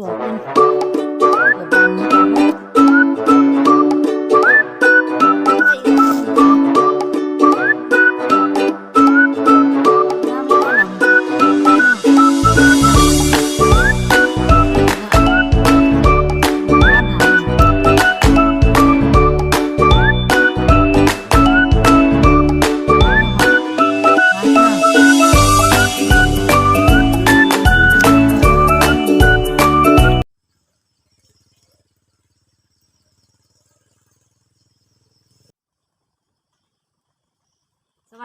ดอ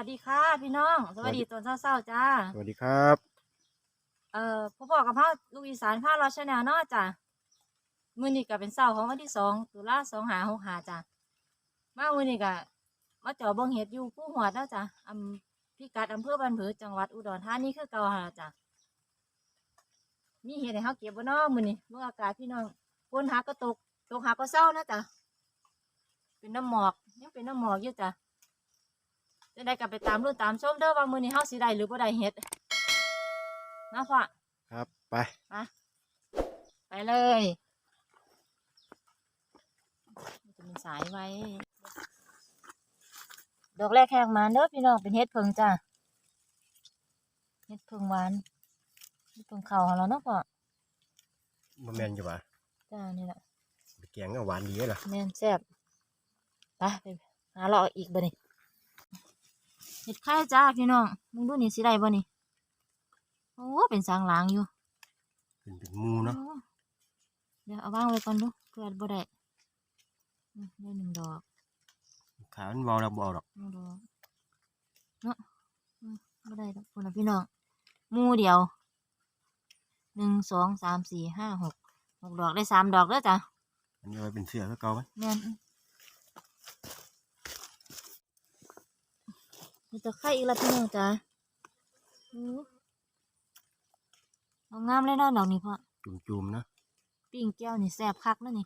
วัสดีค่ะพี่น้อง สวัสดีตอนเช้าๆจ้า สวัสดีครับ เอ่อพ่อพ่อกับพ่อลูกอีสานพ่อรอชแนลเนาะจ้ะมื้อนี้ก็เป็นเช้าของวันที่สองตุลาสองหาหกหาจ้ะมามื้อนี้ก็มาเจาะเบิ่งเห็ดอยู่ผู้หวดแล้วจ้ะอำพิกัดอำเภอบันผือจังหวัดอุดรธานีคือเก่าหั่นล่ะจ้ะมีเห็ดให้เฮาเก็บบ่เนาะมื้อนี้เมื่ออากาศพี่น้องฝนหาก็ตกตกหาก็เศร้านะจ้ะเป็นน้ำหมอกยังเป็นน้ำหมอกอยู่จ้ะ จะได้กลับไปตามรุ่นตามชมเด้อว่ามื้อนี้เฮาสิได้หรือบ่ได้เห็ดมาพ่อครับไปไปเลยจะมีสายไว้ ดอกแรกแขกมาเด้อพี่น้องเป็นเห็ดเพิงจ้าเห็ดเพิงหวานเห็ดเพิงเข่าของเราเนาะพ่อมาแมนอยู่ปะจ้านี่แหละไปแกงก็หวานดีเลยล่ะแม่นแซ่บไปไปหาเราะอีกบ่นี่ เห็ดไข่จ้าพี่น้องมึงดูนี่สิได้บ่นี่โอ้เป็นสางหลางอยู่เป็นเป็นหมูเนาะโอ้เดี๋ยวเอาวางไว้ก่อนดูเพื่อบ่ได้อืมได้หนึ่งดอกขามันเบาแล้วเบเอาดอกหนึ่งดอกเนาะอืมบ่ได้ดอกคนละพี่น้องหมูเดียวหนึ่งสองสามสี่ห้าหกหกดอกได้สามดอกแล้วจ้ะอันนี้เอาไว้เป็นเสือก็เก่าไหมแม่น มีตะไคร้อีกแล้วพี่น้องจ้ะอู้เอางามเลยเนาะดอกนี้พ่อจุ่มๆนะปิ้งแก้วนี่แซ่บคักแล้วนี่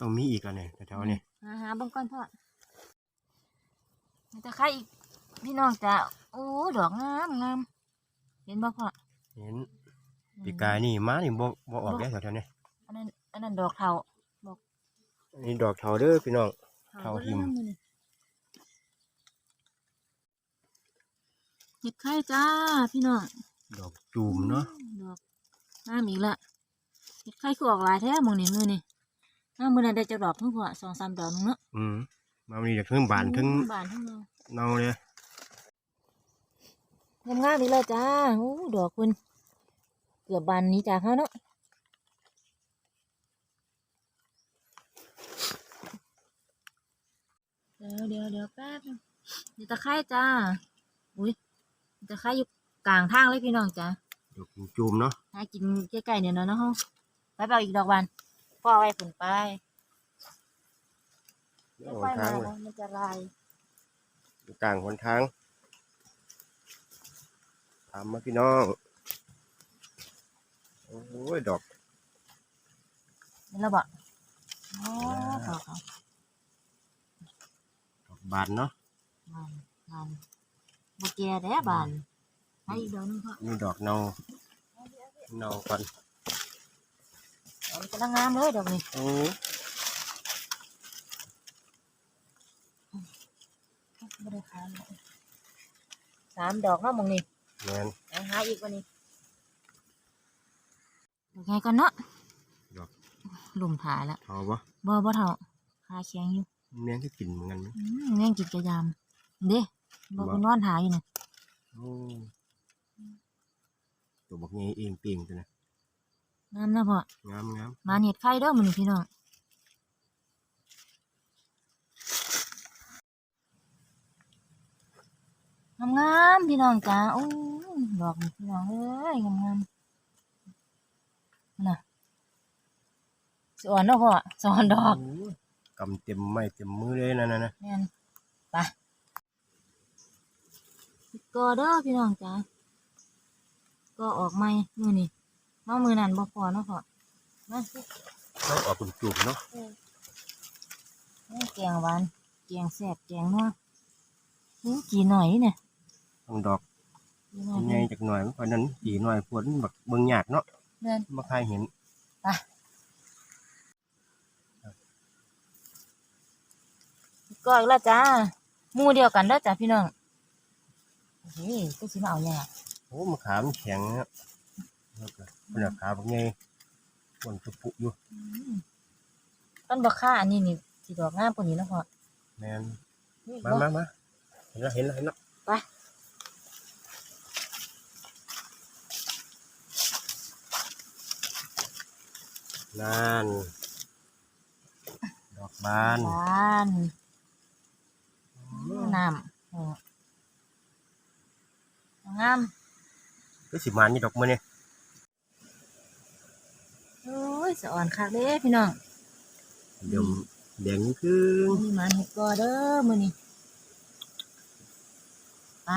ต้องมีอีกอันเนี่ยแถวๆนี้หาหาเบิ่งก่อนพ่อมีตะไคร้อีกพี่น้องจ้ะโอ้ดอกงามงามเห็นบ่พ่อเห็นปีกายนี่ม้านี่บ่บ่ออกได้แถวๆนี้อันนั้นอันนั้นดอกเทาอันนี้ดอกเถาเด้อพี่น้องเทาหิม บิ่งมื้อนี้ เห็ดไข่จ้าพี่น้องดอกจุ่มเนาะดอกน้ำอีกละเห็ดไข่คือออกหลายแท้หมองนี่มือนี่น้ำมือนั้นได้จะดอกเพิ่งพอสองสามดอกนึงเนาะอืมมาวันนี้จากเพิ่งบานถึงบานทั้งเราเนาเลยงามงามๆอีกแล้วจ้าโอ้ดอกคุณเกือบบานนี้จากเขาเนาะเดี๋ยวเดี๋ยวเดี๋ยวแป๊บนึงนี่ตะไคร้จ้า อุ้ย ตะไคร้อยู่กลางทางเลยพี่น้องจ้าดอกจุ่มๆเนาะหากินใกล้ๆเนี่ยเนาะเนาะเฮาไปเปล่าอีกดอกบานพ่อเอาไว้ผลไปเดี๋ยวไม่เอาไปทางมาไว้แล้วมันจะลายอยู่กลางหนทางตามมาพี่น้องโอ้ยดอกนี่เราบอกอ๋อดอกเขาดอกบานเนาะบานบาน บแก่แด้บานให้อีกดอกหนึงพ่อนี่ดอกเนาเนาก่อนเอามันกำลังงามเลยดอกนี้โอ้ไม่ได้ขายเลยสามดอกเนาะหมองนี้แมนไปหาอีกวันนี้ดอกไงกันเนาะดอกหลุมถ่ายแล้วเถาปะบ่บ่เท่าขาแข็งอยู่แม่งก็กินเหมือนกันไหมอืมแม่งกินกระยามเด้ บ่บ่ไปนอนถ่ายอยู่น่ะโอ้ตัวบอกไงเองเปลียงตัวนะงามนะพ่องามงามมาเห็ดไข่เด้อมื้อนี้พี่น้องงามๆพี่น้องจ้าโอ้ยดอกนี่พี่น้องเอ้ยงามๆน่ะสวนเนาะพ่อสวนดอกโอ้ยกำเต็มไม้เต็มมือเลยนะนะนะแม่นไป ก็เด้อพี่น้องจ้าก็ออกใหม่มื้อนี้มามื้อนั้นบ่พอเนาะพ่อมาสิต้องออกเป็นจุ่มเนาะแกงหวานแกงแซ่บแกงนัวนี่กี่หน่อยเนี่ยต้องดอกกี่หน่อยใหญ่จากหน่อยเพราะนั้นสีหน่อยพวดมันแบบเบิ่งยากเนาะเดินมาใครเห็นไปก็อีกแล้วจ้าหมู่เดียวกันเด้อจ้ะพี่น้อง เฮ้ยก็สิมาเอาเนี่ยโอ้มะขามแข็งครับแล้วก็มันราคาเป็นไงมันตุปุอยู่ต้นบักค่าอันนี้นี่สีดอกงามกว่านี้แล้วพอแมนนี่มาบ่มามาเห็นแล้วเห็นแล้วเห็นแล้วไปนั่นดอกบานบ้านน้ำโอ้ งามก็สิมันนี่ดอกมันเนี่ยโอ้ยสะอ่อนคักเด้พี่น้องเดี๋ยวแดงยิ่งขึ้นมีหมันเห็ดกอเด้อมื้อนี้ไป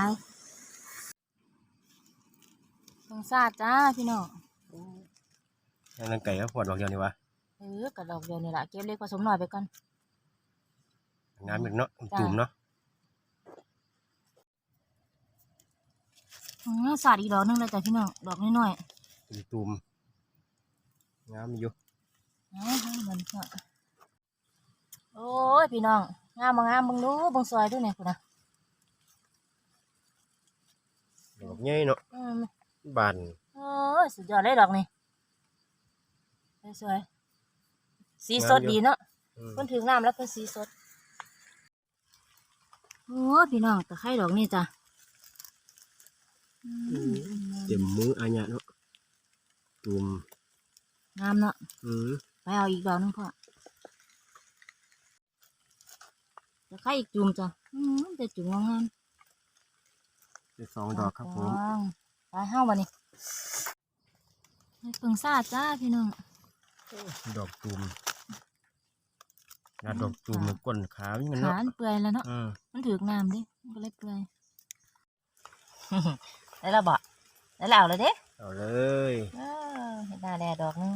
ต้องซาดจ้าพี่น้องนั่นไก่ก็ปวดดอกเดียวนี่วะเออกระดอกเดียวนี่ล่ะเก็บเล็กผสมหน่อยไปก่อนงามอีกเนาะจ้ะจุ่มเนาะ อือซาดอีกดอกหนึงแล้วจ้ะพี่น้องดอกน้อยจุ่มงามอยู่ๆเอาให้มันเถอะโอ้ยพี่น้องงามบ่งามเบิ่งดูเบิ่งซอยดูเนี่ยพุ่นน่ะดอกใหญ่เนาะอืมบานโอ้ยสุดยอดเลยดอกนี่สวยๆสีสดดีเนาะ อืมเพิ่นถึงน้ำแล้วเพิ่นสีสด โอ้ยพี่น้องตะไคร้ดอกนี่จ้ะอืม เต็มมืออาญะเนาะจุ่มงามเนาะอืมไปเอาอีกดอกหนึงพ่อตะไคร้อีกจุ่มจ้ะอืมจะจุ่มงามได้สองดอกครับผมไปเฮ้าวันนี้ให้เพิ่งซาดจ้าพี่น้องดอกจุ่มงานดอกจุ่มมันก้นขาวนี่มันขาเนาะมันเปื่อยแล้วเนาะอืมมันถือกน้ำดิมันก็เลยเปื่อย ได้แล้วบ่ได้แล้วเลยเด้เอาเลยเออเห็นหน้าแดดดอกนึง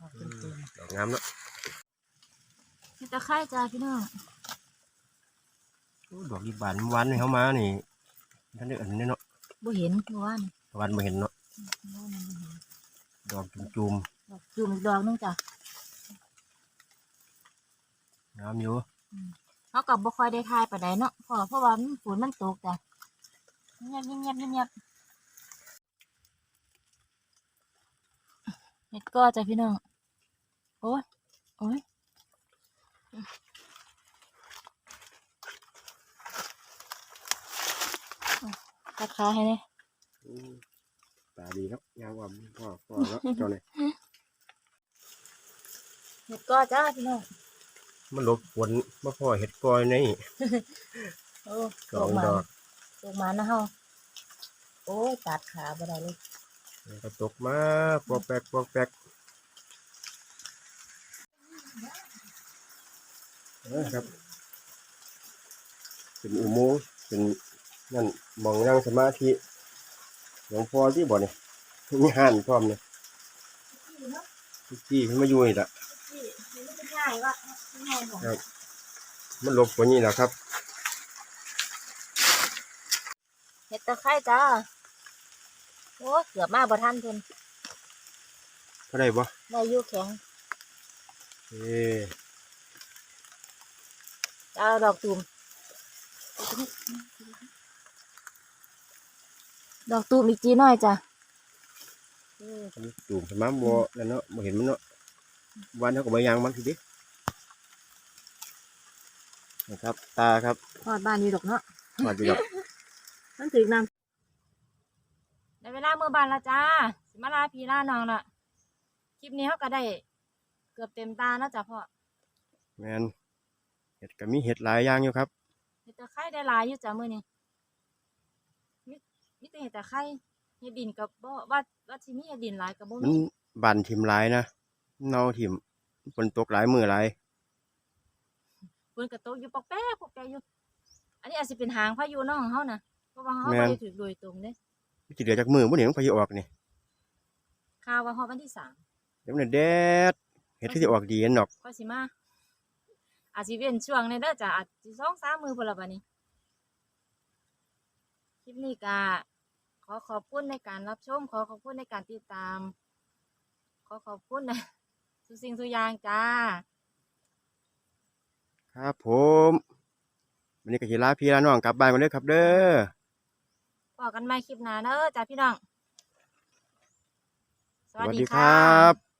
ดอกอืเต็มมดอกงามเนาะๆมีตะไคร้จ้าพี่น้องโอ้ดอกดีบานหวานนี่เขามานี่ท่านได้อันนี้เนาะบ่เห็นเมื่อวานหวานมาเห็นเนาะเมื่อวานบ่เห็นดอกจุ่มดอกจุ่มอีกดอกนึงจ้ะๆงามอยู่เขากับบ่ค่อยได้ทายปานใดเนาะเพราะเพราะว่ามันฝนมันตกจ้ะ เงียบเงียบเงียบเงียบเห็ดก็จ้ะพี่น้อง โอ้ย โอ้ยตัดขาให้เนี่ยอืมตาดีเนาะยาวกว่าพ่อพ่อเนาะเจ้าเนี่ยเห็ดก็จ้าพี่น้อง มันหลบฝนมาพ่อเห็ดกอยนี่โอ้สองดอก ตกมานะเฮาโอ้ยตัดขาบ่ได้เลยก็ตกมาปอกแปกปอกแปกเออครับ เป็นอุโมงค์เป็นนั่นมองนั่งสมาธิหลวงพ่อที่บ่เนี่ยมีห่านพร้อมเนี่ยทุกที่ขึ้นมาอยู่นี่ละมันเป็นง่ายว่ะง่ายของครับมันหลบฝนนี่แหละครับ เห็ด ตะไคร้จ้า โอ้ยเกือบมาบ่ทันเพิ่นเท่าไรบ่ได้อยู่แข็งเอ้จะเอาดอกตูม ดอกตูมอีกจีน้อยจ้ะอันนี้ตูมสมามบ่แล้วเนาะบ่เห็นมันเนาะวันเท่ากับใบยางมันทีเดินะครับ ตาครับทอดบ้านอยู่ดอกเนาะมาดีดอก มันถึงน้ำได้เวลาเมื่อบานและจ้า สิมาลาพี่ลาน้องละคลิปนี้เขาก็ได้ เกือบเต็มตาแล้วจ้ะพ่อแมนเห็ดก็มีเห็ดหลายอย่างอยู่ครับเห็ดตะไคร้ได้หลายอยู่จ้ะมื้อนี้มีมีแต่เห็ดตะไคร้เห็ดดินกับบ่ว่าว่าสิมีเห็ดดินหลายกับบ่มันมีบานถิ่มหลายนะเนาถิ่มฝนตกหลายมือหลายฝนกระตกอยู่ปอกแป๊กปอกแป๊กอยู่ อันนี้อาจสิเป็นหางพายุน้องเฮานะ เว่าเขาแม่น ไปถึงโดยตรงเด้มันสิเหลือจากมือบ่เนี่ยมันพายุออกนี่ข่าวว่าฮอดวันที่สามเดี๋ยวมันแดดเห็ดที่จะออกดีนั่นดอกก็สิมาอาจสิเวียนช่วงในเด้อจะอาจสองสามมือพละบันี้คลิปนี้ก็ขอขอบคุณในการรับชม ขอขอบคุณในการติดตาม ขอขอบคุณนะทุกสิ่งทุกอย่างจ้า ครับผมวันนี้ก็สิลาพี่ลาน้องกลับบ้านกันเด้อครับเด้อ อกันใหม่คลิปหน้าเนอะจ้าพี่น้อง สวัสดีครับ